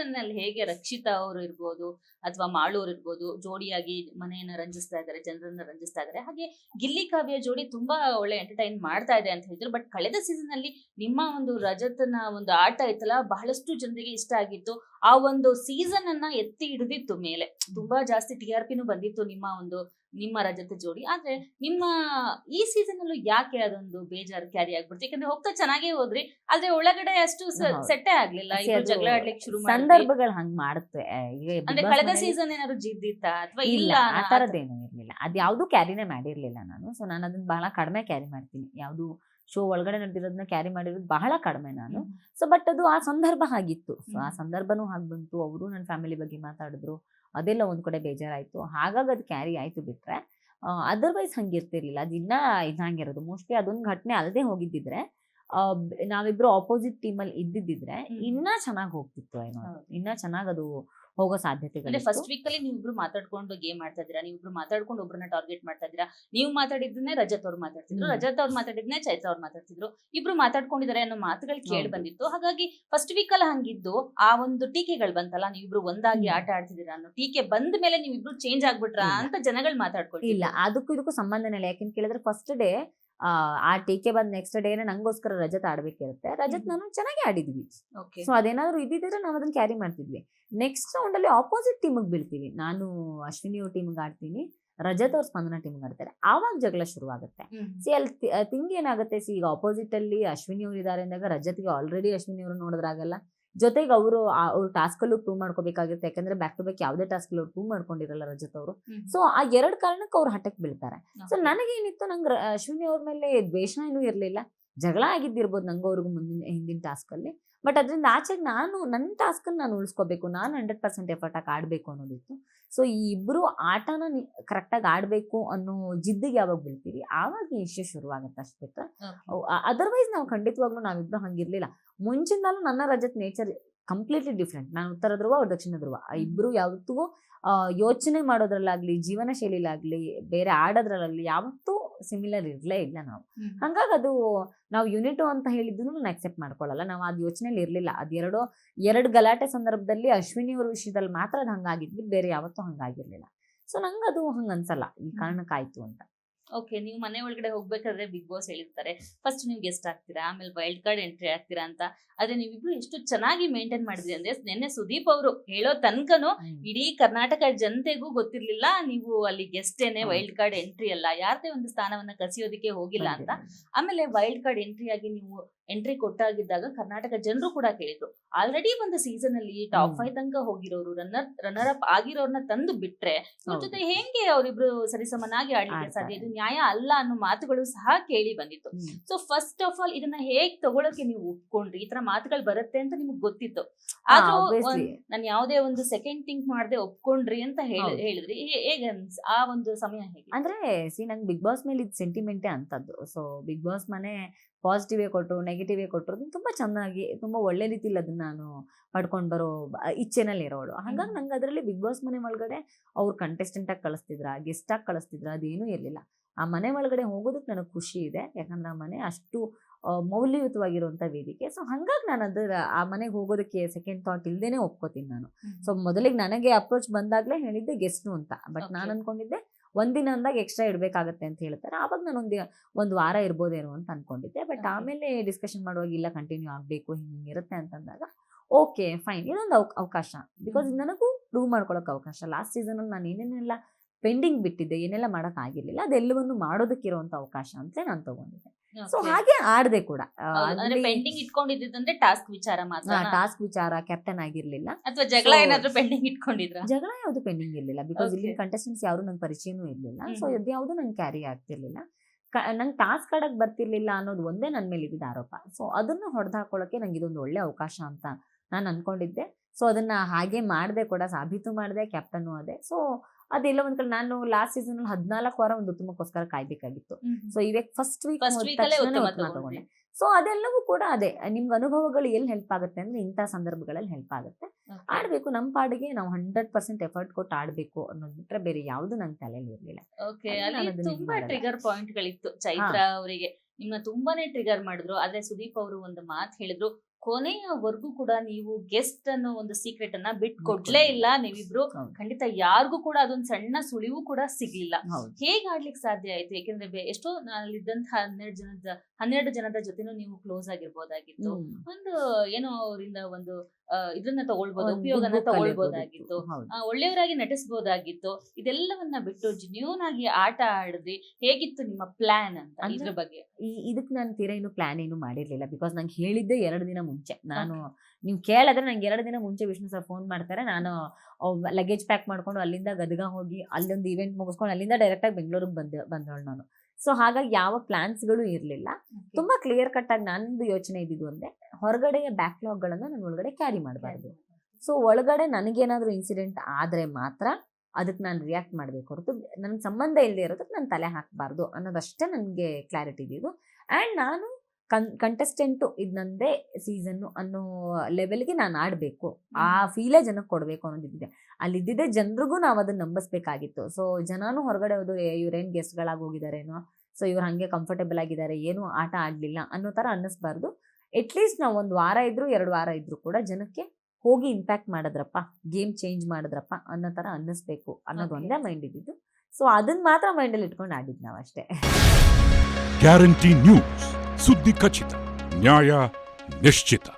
ಸೀಸನ್ನಲ್ಲಿ ಹೇಗೆ ರಕ್ಷಿತಾ ಅವರು ಇರ್ಬೋದು ಅಥವಾ ಮಾಳೂರ್ ಇರ್ಬೋದು, ಜೋಡಿಯಾಗಿ ಮನೆಯನ್ನ ರಂಜಿಸ್ತಾ ಇದ್ದಾರೆ ಜನರನ್ನ ರಂಜಿಸ್ತಾ ಇದ್ದಾರೆ ಹಾಗೆ ಗಿಲ್ಲಿ ಕಾವ್ಯ ಜೋಡಿ ತುಂಬಾ ಒಳ್ಳೆ ಎಂಟರ್ಟೈನ್ ಮಾಡ್ತಾ ಇದೆ ಅಂತ ಹೇಳಿದ್ರು. ಬಟ್ ಕಳೆದ ಸೀಸನ್ ಅಲ್ಲಿ ನಿಮ್ಮ ಒಂದು ರಜತನ ಒಂದು ಆಟ ಇತ್ತಲ್ಲ, ಬಹಳಷ್ಟು ಜನರಿಗೆ ಇಷ್ಟ ಆಗಿತ್ತು. ಆ ಒಂದು ಸೀಸನ್ ಅನ್ನ ಎತ್ತಿ ಹಿಡಿದಿತ್ತು ಮೇಲೆ. ತುಂಬಾ ಜಾಸ್ತಿ ಟಿ ಆರ್ ಪಿನೂ ಬಂದಿತ್ತು ನಿಮ್ಮ ಒಂದು ನಿಮ್ಮ ರಜತ ಜೋಡಿ. ಆದ್ರೆ ನಿಮ್ಮ ಈ ಸೀಸನ್ ಅಲ್ಲೂ ಯಾಕೆ ಅದೊಂದು ಬೇಜಾರು ಕ್ಯಾರಿ ಆಗ್ಬಿಡ್ತು? ಯಾಕಂದ್ರೆ ಹೋಗ್ತಾ ಚೆನ್ನಾಗೇ ಹೋದ್ರಿ ಆದ್ರೆ ಒಳಗಡೆ ಅಷ್ಟು. ಸೆಟ್ಟೇ ಆಗ್ಲಿಲ್ಲ. ಜಗಳ ಆಡ್ಲಿಕ್ಕೆ ಶುರು ಸಂದರ್ಭಗಳು ಹಂಗ್ ಮಾಡುತ್ತೆ. ಅಂದ್ರೆ ಕಳೆದ ಸೀಸನ್ ಏನಾದ್ರು ಜಿದ್ದಿತ್ತ? ಅಥವಾ ಇಲ್ಲ ಆ ತರದೇನು ಇರ್ಲಿಲ್ಲ. ಅದ್ ಯಾವ್ದು ಕ್ಯಾರಿನೇ ಮಾಡಿರ್ಲಿಲ್ಲ ನಾನು. ಸೊ ನಾನು ಅದನ್ನ ಬಹಳ ಕಡಿಮೆ ಕ್ಯಾರಿ ಮಾಡ್ತೀನಿ. ಯಾವ್ದು ಶೋ ಒಳಗಡೆ ನಡೆದಿರೋದನ್ನ ಕ್ಯಾರಿ ಮಾಡಿರೋದು ಬಹಳ ಕಡಿಮೆ ನಾನು. ಸೊ ಬಟ್ ಅದು ಆ ಸಂದರ್ಭ ಆಗಿತ್ತು. ಸೊ ಆ. ಸಂದರ್ಭನೂ ಹಾಗೆ ಬಂತು. ಅವರು ನನ್ನ ಫ್ಯಾಮಿಲಿ ಬಗ್ಗೆ ಮಾತಾಡಿದ್ರು. ಅದೆಲ್ಲ ಒಂದು ಕಡೆ ಬೇಜಾರಾಯಿತು. ಹಾಗಾಗಿ ಅದು ಕ್ಯಾರಿ ಆಯಿತು ಬಿಟ್ಟರೆ ಅದರ್ವೈಸ್ ಹಂಗಿರ್ತಿರ್ಲಿಲ್ಲ. ಅದು ಇನ್ನೂ ಇದಾಗಿರೋದು ಮೋಸ್ಟ್ಲಿ ಅದೊಂದು ಘಟನೆ ಅಲ್ಲದೆ ಹೋಗಿದ್ದಿದ್ರೆ ನಾವಿಬ್ರು ಆಪೋಸಿಟ್ ಟೀಮ್ ಇದ್ದಿದ್ದಿದ್ರೆ ಇದ್ದಿದ್ರೆ ಇನ್ನ ಚೆನ್ನಾಗಿ ಹೋಗ್ತಿತ್ತು ಏನೋ. ಇನ್ನ ಚೆನ್ನಾಗಿ ಅದು ಹೋಗೋ ಸಾಧ್ಯತೆ ಸಾಧ್ಯತೆಗಳು ಫಸ್ಟ್ ವೀಕ್ ಅಲ್ಲಿ ನೀವಿಬ್ರು ಮಾತಾಡ್ಕೊಂಡು ಗೇಮ್ ಮಾಡ್ತಾ ಇದ್ದೀರಾ ನೀವಿಬ್ರು ಮಾತಾಡ್ಕೊಂಡು ಒಬ್ರನ್ನ ಟಾರ್ಗೆಟ್ ಮಾಡ್ತಾ ಇದ್ದೀರಾ ನೀವು ಮಾತಾಡಿದ್ನೇ ರಜತ್ ಅವ್ರು ಮಾತಾಡ್ತಿದ್ರು. ರಜತ್ ಅವ್ರು ಮಾತಾಡಿದ್ನೇ ಚೈತ್ರ ಅವ್ರು ಮಾತಾಡ್ತಿದ್ರು ಇಬ್ರು ಮಾತಾಡ್ಕೊಂಡಿದಾರೆ ಅನ್ನೋ ಮಾತುಗಳು ಕೇಳಿ ಬಂದಿತ್ತು ಹಾಗಾಗಿ ಫಸ್ಟ್ ವೀಕ್ ಅಲ್ಲಿ ಹಂಗಿದ್ದು ಆ ಒಂದು ಟೀಕೆಗಳು ಬಂತಲ್ಲ ನೀವಿಬ್ರು ಒಂದಾಗಿ ಆಟ ಆಡ್ತಿದ್ದೀರಾ ಅನ್ನೋ ಟೀಕೆ ಬಂದ ಮೇಲೆ ನೀವಿಬ್ರು ಚೇಂಜ್ ಆಗ್ಬಿಟ್ರಾ ಅಂತ ಜನಗಳು ಮಾತಾಡ್ಕೊಳ್ತಿದ್ರು. ಇಲ್ಲ ಅದಕ್ಕೂ ಇದಕ್ಕೂ ಸಂಬಂಧನೇ ಇಲ್ಲ. ಯಾಕೆಂತ ಕೇಳಿದ್ರೆ ಫಸ್ಟ್ ಡೇ ಆ ಟೀಕೆ ಬಂದ ನೆಕ್ಸ್ಟ್ ಡೇನೆ ನಂಗೋಸ್ಕರ ರಜತ್ ಆಡ್ಬೇಕಿರುತ್ತೆ. ರಜತ್ ನಾನು ಚೆನ್ನಾಗಿ ಆಡಿದ್ವಿ. ಸೊ ಅದೇನಾದ್ರು ಇದ್ದಿದ್ರೆ ನಾವು ಅದನ್ನ ಕ್ಯಾರಿ ಮಾಡ್ತಿದ್ವಿ. ನೆಕ್ಸ್ಟ್ ರೌಂಡ್ ಅಲ್ಲಿ ಆಪೋಸಿಟ್ ಟೀಮಿಗೆ ಬೀಳ್ತೀವಿ. ನಾನು ಅಶ್ವಿನಿ ಅವ್ರ ಟೀಮ್ಗೆ ಆಡ್ತೀನಿ. ರಜತ್ ಅವ್ರ ಸ್ಪಂದನ ಟೀಮ್ಗೆ ಆಡ್ತಾರೆ. ಆವಾಗ ಜಗಳ ಶುರುವಾಗುತ್ತೆ. ಸಿ ಅಲ್ಲಿ ತಿಂಗ್ ಏನಾಗುತ್ತೆ? ಸಿ ಈಗ ಆಪೋಸಿಟ್ ಅಲ್ಲಿ ಅಶ್ವಿನಿ ಅವ್ರು ಇದಾರೆ ಅಂದಾಗ ರಜತ್ಗೆ ಆಲ್ರೆಡಿ ಅಶ್ವಿನಿ ಅವ್ರು ನೋಡಿದ್ರಾಗಲ್ಲ. ಜೊತೆಗೆ ಅವರು ಅವ್ರ ಟಾಸ್ಕ್ ಅಲ್ಲೂ ಪ್ರೂವ್ ಮಾಡ್ಕೋಬೇಕಾಗಿರುತ್ತೆ. ಯಾಕಂದ್ರೆ ಬ್ಯಾಕ್ ಟು ಬ್ಯಾಕ್ ಯಾವುದೇ ಟಾಸ್ಕ್ ಅವ್ರು ಪ್ರೂವ್ ಮಾಡ್ಕೊಂಡಿರಲ್ಲ ರಜತ್ ಅವರು. ಸೊ ಆ ಎರಡು ಕಾರಣಕ್ಕೆ ಅವ್ರು ಹಠಕ್ಕೆ ಬೀಳ್ತಾರೆ. ಸೊ ನನಗೇನಿತ್ತು ನಂಗೆ ಅಶ್ವಿನಿ ಅವ್ರ ಮೇಲೆ ದ್ವೇಷ ಏನೂ ಇರಲಿಲ್ಲ. ಜಗಳ ಆಗಿದ್ದಿರ್ಬೋದು ನಂಗೆ ಅವ್ರಿಗೂ ಮುಂದಿನ ಹಿಂದಿನ ಟಾಸ್ಕಲ್ಲಿ ಬಟ್ ಅದರಿಂದ ಆಚೆಗೆ ನಾನು ನನ್ನ ಟಾಸ್ಕ್ ನಾನು ಉಳಿಸ್ಕೋಬೇಕು. ನಾನು ಹಂಡ್ರೆಡ್ ಪರ್ಸೆಂಟ್ ಎಫರ್ಟ್ ಆಡಬೇಕು ಆಡ್ಬೇಕು ಅನ್ನೋದಿತ್ತು. ಸೊ ಈ ಇಬ್ರು ಆಟನ ಕರೆಕ್ಟಾಗಿ ಆಡಬೇಕು ಅನ್ನೋ ಜಿದ್ದಿಗೆ ಯಾವಾಗ ಬೀಳ್ತೀರಿ? ಆವಾಗ ಈ ಇಶ್ಯೂ ಶುರುವಾಗುತ್ತೆ ಅಷ್ಟೇ ಅದರ್ವೈಸ್ ನಾವು ಖಂಡಿತವಾಗ್ಲೂ ನಾವಿಬ್ರು ಹಂಗಿರ್ಲಿಲ್ಲ. ಮುಂಚಿಂದಲೂ ನನ್ನ ರಜತ್ ನೇಚರ್ ಕಂಪ್ಲೀಟ್ಲಿ ಡಿಫ್ರೆಂಟ್ ನಾನು ಉತ್ತರ ಧ್ರುವ ಅವ್ರು ದಕ್ಷಿಣ ಧ್ರುವ. ಆ ಇಬ್ರು ಯಾವತ್ತಿಗೂ ಯೋಚನೆ ಮಾಡೋದ್ರಲ್ಲಾಗ್ಲಿ ಜೀವನ ಶೈಲಿಲಾಗ್ಲಿ ಬೇರೆ ಆಡೋದ್ರಲ್ಲಾಗ್ಲಿ ಯಾವತ್ತೂ ಸಿಮಿಲರ್ ಇರಲೇ ಇಲ್ಲ ನಾವು. ಹಂಗಾಗಿ ಅದು ನಾವು ಯೂನಿಟು ಅಂತ ಹೇಳಿದ್ರು ನಾನು ಅಕ್ಸೆಪ್ಟ್ ಮಾಡ್ಕೊಳ್ಳಲ್ಲ. ನಾವು ಅದು ಯೋಚನೆಯಲ್ಲಿ ಇರಲಿಲ್ಲ. ಅದು ಎರಡೋ ಎರಡು ಗಲಾಟೆ ಸಂದರ್ಭದಲ್ಲಿ ಅಶ್ವಿನಿ ಅವರ ವಿಷಯದಲ್ಲಿ ಮಾತ್ರ ಅದು ಹಂಗಾಗಿದ್ವಿ. ಬೇರೆ ಯಾವತ್ತೂ ಹಂಗಾಗಿರ್ಲಿಲ್ಲ. ಸೊ ನಂಗೆ ಅದು ಹಂಗ ಅನ್ಸಲ್ಲ ಈ ಕಾರಣಕ್ಕಾಯ್ತು ಅಂತ. ಓಕೆ ನೀವು ಮನೆ ಒಳಗಡೆ ಹೋಗ್ಬೇಕಾದ್ರೆ ಬಿಗ್ ಬಾಸ್ ಹೇಳಿರ್ತಾರೆ. ಫಸ್ಟ್ ನೀವು ಗೆಸ್ಟ್ ಆಗ್ತೀರಾ ಆಮೇಲೆ ವೈಲ್ಡ್ ಕಾರ್ಡ್ ಎಂಟ್ರಿ ಆಗ್ತೀರಾ ಅಂತ. ಆದ್ರೆ ನೀವಿಬ್ರು ಎಷ್ಟು ಚೆನ್ನಾಗಿ ಮೇಂಟೈನ್ ಮಾಡಿದ್ರಿ ಅಂದ್ರೆ ನಿನ್ನೆ ಸುದೀಪ್ ಅವರು ಹೇಳೋ ತನಕನು ಇಡೀ ಕರ್ನಾಟಕ ಜನತೆಗೂ ಗೊತ್ತಿರ್ಲಿಲ್ಲ. ನೀವು ಅಲ್ಲಿ ಗೆಸ್ಟ್ ಏನೇ ವೈಲ್ಡ್ ಕಾರ್ಡ್ ಎಂಟ್ರಿ ಅಲ್ಲ ಯಾರದೇ ಒಂದು ಸ್ಥಾನವನ್ನ ಕಸಿಯೋದಕ್ಕೆ ಹೋಗಿಲ್ಲ ಅಂತ. ಆಮೇಲೆ ವೈಲ್ಡ್ ಕಾರ್ಡ್ ಎಂಟ್ರಿ ಆಗಿ ನೀವು ಎಂಟ್ರಿ ಕೊಟ್ಟಾಗಿದ್ದಾಗ ಕರ್ನಾಟಕ ಜನರು ಕೂಡ ಕೇಳಿದ್ರು. ಆಲ್ರೆಡಿ ಒಂದು ಸೀಸನ್ ಅಲ್ಲಿ ಟಾಪ್. ಫೈವ್ ತನಕ ಹೋಗಿರೋರು ರನ್ನರ್ ರನ್ನರ್ ಅಪ್ ಆಗಿರೋರ್ನ ತಂದು ಬಿಟ್ರೆ ಇವ್ರ ಜೊತೆ ಹೆಂಗೆ ಅವರಿಬ್ರು ಸರಿಸಮನಾಗಿ ಆಡ್ಲಿಕ್ಕೆ. ಸಾಧ್ಯ? ಇದು ನ್ಯಾಯ ಅಲ್ಲ ಅನ್ನೋ ಮಾತುಗಳು ಸಹ ಕೇಳಿ ಬಂದಿತ್ತು. ಸೊ ಫಸ್ಟ್ ಆಫ್ ಆಲ್ ಇದನ್ನ ಹೇಗ್ ತಗೊಳಕ್ಕೆ ನೀವು ಒಪ್ಕೊಂಡ್ರಿ? ಈ ತರ ಮಾತುಗಳು ಬರುತ್ತೆ ಅಂತ ನಿಮ್ಗೆ ಗೊತ್ತಿತ್ತು. ಆದ್ರೂ ನಾನು ಯಾವುದೇ ಒಂದು ಸೆಕೆಂಡ್ ಥಿಂಕ್ ಮಾಡದೆ ಒಪ್ಕೊಂಡ್ರಿ ಅಂತ ಹೇಳಿ ಹೇಳಿದ್ರಿ. ಹೇಗೆ ಆ ಒಂದು ಸಮಯ ಹೇಗೆ? ಅಂದ್ರೆ ಸಿ ನಂಗೆ ಬಿಗ್ ಬಾಸ್ ಮೇಲೆ ಇದು ಸೆಂಟಿಮೆಂಟೇ ಅಂತದ್ದು. ಸೊ ಬಿಗ್ ಬಾಸ್ ಮನೆ ಪಾಸಿಟಿವೇ ಕೊಟ್ಟರು ನೆಗೆಟಿವೇ ಕೊಟ್ಟರು ಅದನ್ನು ತುಂಬ ಚೆನ್ನಾಗಿ ತುಂಬ ಒಳ್ಳೆ ರೀತಿಲಿ ಅದನ್ನ ನಾನು ಪಡ್ಕೊಂಡು ಬರೋ ಇಚ್ಛೆನಲ್ಲಿ ಇರೋಳು ಹಾಗಾಗಿ. ನಂಗೆ ಅದರಲ್ಲಿ ಬಿಗ್ ಬಾಸ್ ಮನೆ ಒಳಗಡೆ ಅವ್ರು ಕಂಟೆಸ್ಟೆಂಟ್ ಆಗಿ ಕಳಿಸ್ತಿದ್ರ ಗೆಸ್ಟ್ ಆಗಿ ಕಳಿಸ್ತಿದ್ರ ಅದೇನೂ ಇರಲಿಲ್ಲ. ಆ ಮನೆ ಒಳಗಡೆ ಹೋಗೋದಕ್ಕೆ ನನಗೆ ಖುಷಿ ಇದೆ ಯಾಕಂದ್ರೆ ಆ ಮನೆ ಅಷ್ಟು ಮೌಲ್ಯಯುತವಾಗಿರುವಂಥ ವೇದಿಕೆ. ಸೊ ಹಂಗಾಗಿ ನಾನು ಅದರ ಆ ಮನೆಗೆ ಹೋಗೋದಕ್ಕೆ ಸೆಕೆಂಡ್ ಥಾಟ್ ಇಲ್ಲದೇನೆ ಒಪ್ಕೋತೀನಿ ನಾನು. ಸೊ ಮೊದಲಿಗೆ ನನಗೆ ಅಪ್ರೋಚ್ ಬಂದಾಗಲೇ ಹೇಳಿದ್ದೆ ಗೆಸ್ಟು ಅಂತ. ಬಟ್ ನಾನು ಅನ್ಕೊಂಡಿದ್ದೆ ಒಂದಿನ ಅಂದಾಗ ಎಕ್ಸ್ಟ್ರಾ ಇಡಬೇಕಾಗತ್ತೆ ಅಂತ ಹೇಳ್ತಾರೆ. ಆವಾಗ ನಾನು ಒಂದು ಒಂದು ವಾರ ಇರ್ಬೋದೇನೋ ಅಂತ ಅನ್ಕೊಂಡಿದ್ದೆ. ಬಟ್ ಆಮೇಲೆ ಡಿಸ್ಕಷನ್ ಮಾಡುವಾಗ ಇಲ್ಲ ಕಂಟಿನ್ಯೂ ಆಗಬೇಕು ಹಿಂಗೆ ಇರುತ್ತೆ ಅಂತಂದಾಗ ಓಕೆ ಫೈನ್ ಇದೊಂದು ಅವ ಅವಕಾಶ. ಬಿಕಾಸ್. ನನಗೂ ಪ್ರೂವ್ ಮಾಡ್ಕೊಳ್ಳೋಕೆ ಅವಕಾಶ ಲಾಸ್ಟ್ ಸೀಸನಲ್ಲಿ ನಾನು ಏನೇನೆಲ್ಲ ಪೆಂಡಿಂಗ್ ಬಿಟ್ಟಿದ್ದೆ ಏನೆಲ್ಲ ಮಾಡೋಕ್ಕಾಗಿರಲಿಲ್ಲ ಆಗಿರ್ಲಿಲ್ಲ ಅದೆಲ್ಲವನ್ನು ಮಾಡೋದಕ್ಕಿರುವಂಥ ಅವಕಾಶ ಅಂತ ನಾನು ತಗೊಂಡಿದ್ದೆ. ಸೊ ಹಾಗೆ ಆಡದೆ ಕೂಡ. ಪೆಂಡಿಂಗ್ ಇಟ್ಕೊಂಡಿದ್ದಂದ್ರೆ ಟಾಸ್ಕ್ ವಿಚಾರ ಮಾತ್ರ ಟಾಸ್ಕ್ ವಿಚಾರ ಕ್ಯಾಪ್ಟನ್ ಆಗಿರ್ಲಿಲ್ಲ. ಅಥವಾ ಜಗಳ ಏನಾದ್ರೂ ಪೆಂಡಿಂಗ್ ಇಟ್ಕೊಂಡಿದ್ರ? ಜಗಳ ಯಾವ್ದು ಪೆಂಡಿಂಗ್ ಇರ್ಲಿಲ್ಲ. ಬಿಕಾಸ್ ಇಲ್ಲಿ ಕಂಟೆಸ್ಟೆನ್ಸ್ ಕಂಟೆಸ್ಟೆಂಟ್ಸ್ ಯಾರು ನಂಗೆ ಪರಿಚಯನೂ ಇರ್ಲಿಲ್ಲ. ಸೊ ಇದು ಯಾವುದು ನಂಗೆ ಕ್ಯಾರಿ ಆಗ್ತಿರ್ಲಿಲ್ಲ. ನಂಗೆ ಟಾಸ್ಕ್ ಆಡಕ್ ಬರ್ತಿರ್ಲಿಲ್ಲ ಅನ್ನೋದು ಒಂದೇ ನನ್ನ ಮೇಲೆ ಇದ್ದಿದ್ದ ಆರೋಪ. ಸೊ ಅದನ್ನ ಹೊಡೆದಾಕೊಳ್ಳೋಕೆ ನಂಗೆ ಇದೊಂದು ಒಳ್ಳೆ ಅವಕಾಶ ಅಂತ ನಾನು ಅನ್ಕೊಂಡಿದ್ದೆ. ಸೊ ಅದನ್ನ ಹಾಗೆ ಮಾಡದೆ ಕೂಡ ಸಾಬೀತು ಮಾಡಿದೆ ಕ್ಯಾಪ್ಟನ್ ಅದೇ ಸೊ ಅದೆಲ್ಲ ಒಂದ್ ಕಡೆ ನಾನು ಲಾಸ್ಟ್ ಸೀಸನ್ ಅಲ್ಲಿ ಹದಿನಾಲ್ಕು ವಾರ ಒಂದು ಉತ್ತಮಕ್ಕೋಸ್ಕರ ಕಾಯ್ಬೇಕಾಗಿತ್ತು. ಸೊ ಇವಾಗ ಫಸ್ಟ್ ವೀಕ್ ತಗೊಂಡೆ. ಸೊ ಅದೆಲ್ಲವೂ ಕೂಡ ಅದೇ. ನಿಮ್ಗೆ ಅನುಭವಗಳು ಎಲ್ಲಿ ಹೆಲ್ಪ್ ಆಗುತ್ತೆ ಅಂದ್ರೆ ಇಂಥ ಸಂದರ್ಭಗಳಲ್ಲಿ ಹೆಲ್ಪ್ ಆಗುತ್ತೆ. ಆಡ್ಬೇಕು ನಮ್ಮ ಪಾಡಿಗೆ ನಾವು ಹಂಡ್ರೆಡ್ ಪರ್ಸೆಂಟ್ ಎಫರ್ಟ್ ಕೊಟ್ಟು ಆಡ್ಬೇಕು ಅನ್ನೋದ್ ಬಿಟ್ರೆ ಬೇರೆ ಯಾವ್ದು ನನ್ ತಲೆಯಲ್ಲಿ ಇರ್ಲಿಲ್ಲ. ತುಂಬಾ. Trigger point ಗಳಿತ್ತು. ಚೈತ್ರ ಅವರಿಗೆ. ನಿಮ್ನ ತುಂಬಾನೇ ಟ್ರಿಗರ್ ಮಾಡಿದ್ರು. ಆದ್ರೆ ಸುದೀಪ್ ಅವರು ಒಂದು ಮಾತು ಹೇಳಿದ್ರು. ಕೊನೆಯವರೆಗೂ ಕೂಡ ನೀವು ಗೆಸ್ಟ್ ಅನ್ನೋ ಒಂದು ಸೀಕ್ರೆಟ್ ಅನ್ನ ಬಿಟ್ಕೊಡ್ಲೇ ಇಲ್ಲ. ನೀವಿಬ್ರು. ಖಂಡಿತ ಯಾರಿಗೂ ಕೂಡ ಅದೊಂದು ಸಣ್ಣ ಸುಳಿವು ಕೂಡ ಸಿಗ್ಲಿಲ್ಲ. ಹೇಗ್ ಆಡ್ಲಿಕ್ಕೆ ಸಾಧ್ಯ ಆಯ್ತು? ಯಾಕಂದ್ರೆ ಎಷ್ಟೋ ಇದ್ದಂತ ಹನ್ನೆರಡು ಜನದ ಹನ್ನೆರಡು ಜನದ ಜೊತೆನೂ ನೀವು ಕ್ಲೋಸ್ ಆಗಿರ್ಬೋದಾಗಿತ್ತು. ಒಂದು ಏನೋ ಅವರಿಂದ ಒಂದು ಇದನ್ನ ತಗೊಳ್ಬೋದು ಒಂದು ಉಪಯೋಗನ. ಆ, ಒಳ್ಳೆಯವರಾಗಿ ನಟಿಸ್ಬೋದಾಗಿತ್ತು. ಇದೆಲ್ಲವನ್ನ ಬಿಟ್ಟು ಜಿನ್ಯೂನ್ ಆಗಿ ಆಟ ಆಡಿದ್ರಿ ಹೇಗಿತ್ತು ನಿಮ್ಮ ಪ್ಲಾನ್ ಅಂತ ಅಂದ್ರೆ- ಇದ್ರ ಬಗ್ಗೆ? ಈ ಇದಕ್ಕೆ ನಾನು ತೀರಾ ಏನು ಪ್ಲಾನ್ ಏನು ಮಾಡಿರ್ಲಿಲ್ಲ ಬಿಕಾಸ್ ನಂಗೆ ಹೇಳಿದ್ದೆ ಎರಡು ದಿನ ಮುಂಚೆ. ನಾನು ನೀವು ಕೇಳಿದ್ರೆ ನಂಗೆ ಎರಡು ದಿನ ಮುಂಚೆ ವಿಷ್ಣು ಸರ್ ಫೋನ್ ಮಾಡ್ತಾರೆ. ನಾನು ಲಗೇಜ್ ಪ್ಯಾಕ್ ಮಾಡ್ಕೊಂಡು ಅಲ್ಲಿಂದ ಗದಗ ಹೋಗಿ ಅಲ್ಲೊಂದು ಇವೆಂಟ್ ಮುಗಿಸ್ಕೊಂಡು ಅಲ್ಲಿಂದ ಡೈರೆಕ್ಟ್ ಆಗಿ ಬೆಂಗಳೂರಿಗೆ ಬಂದ ಬಂದವಳು ನಾನು. ಸೊ ಹಾಗಾಗಿ ಯಾವ ಪ್ಲಾನ್ಸ್ಗಳು ಇರಲಿಲ್ಲ. ತುಂಬಾ ಕ್ಲಿಯರ್ ಕಟ್ ಆಗಿ ನಂದು ಯೋಚನೆ ಇದ್ದಿದ್ದು ಒಂದೇ. ಹೊರಗಡೆಯ ಬ್ಯಾಕ್ಲಾಗ್ಗಳನ್ನು ನಾನು ಒಳಗಡೆ ಕ್ಯಾರಿ ಮಾಡಬಾರ್ದು. ಸೊ ಒಳಗಡೆ ನನಗೇನಾದರೂ ಇನ್ಸಿಡೆಂಟ್ ಆದರೆ ಮಾತ್ರ ಅದಕ್ಕೆ ನಾನು ರಿಯಾಕ್ಟ್ ಮಾಡಬೇಕು ಹೊರತು ನನಗೆ ಸಂಬಂಧ ಇಲ್ಲದೆ ಇರೋದಕ್ಕೆ ನಾನು ತಲೆ ಹಾಕಬಾರ್ದು ಅನ್ನೋದಷ್ಟೇ ನನಗೆ ಕ್ಲಾರಿಟಿ ಇದ್ದಿದ್ದು ಆ್ಯಂಡ್ ನಾನು ಕನ್ ಕಂಟೆಸ್ಟೆಂಟು ಇದು ನಂದೇ ಸೀಸನ್ನು ಅನ್ನೋ ಲೆವೆಲ್ಗೆ ನಾನು ಆಡಬೇಕು. ಆ ಫೀಲೇ ಜನಕ್ಕೆ ಕೊಡಬೇಕು ಅನ್ನೋದಿದ್ದಿದೆ ಅಲ್ಲಿದ್ದಿದ್ದೆ ಜನರಿಗೂ ನಾವು ಅದನ್ನು ನಂಬಿಸ್ಬೇಕಾಗಿತ್ತು. ಸೊ ಜನನೂ ಹೊರಗಡೆ ಹೋದು ಇವ್ರೇನು ಗೆಸ್ಟ್ಗಳಾಗಿ ಹೋಗಿದಾರೇನೋ? ಸೊ ಇವ್ರು ಹಾಗೆ ಕಂಫರ್ಟೇಬಲ್ ಆಗಿದ್ದಾರೆ ಏನೂ ಆಟ ಆಡಲಿಲ್ಲ ಅನ್ನೋ ಥರ ಅನ್ನಿಸ್ಬಾರ್ದು. ಅಟ್ಲೀಸ್ಟ್ ನಾವು ಒಂದು ವಾರ ಇದ್ರು ಎರಡು ವಾರ ಇದ್ರು ಕೂಡ ಜನಕ್ಕೆ ಹೋಗಿ ಇಂಪ್ಯಾಕ್ಟ್ ಮಾಡಿದ್ರಪ್ಪ ಗೇಮ್ ಚೇಂಜ್ ಮಾಡಿದ್ರಪ್ಪ ಅನ್ನೋ ಥರ ಅನ್ನಿಸ್ಬೇಕು ಅನ್ನೋದು ಒಂದೇ ಮೈಂಡ್ ಇದ್ದಿದ್ದು. ಸೊ ಅದನ್ನ ಮಾತ್ರ ಮೈಂಡಲ್ಲಿ ಇಟ್ಕೊಂಡು ಆಡಿದ್ದು ನಾವು ಅಷ್ಟೇ. ಗ್ಯಾರಂಟಿ ನ್ಯೂಸ್ ಸುದ್ದಿ ಖಚಿತ ನ್ಯಾಯ ನಿಶ್ಚಿತ.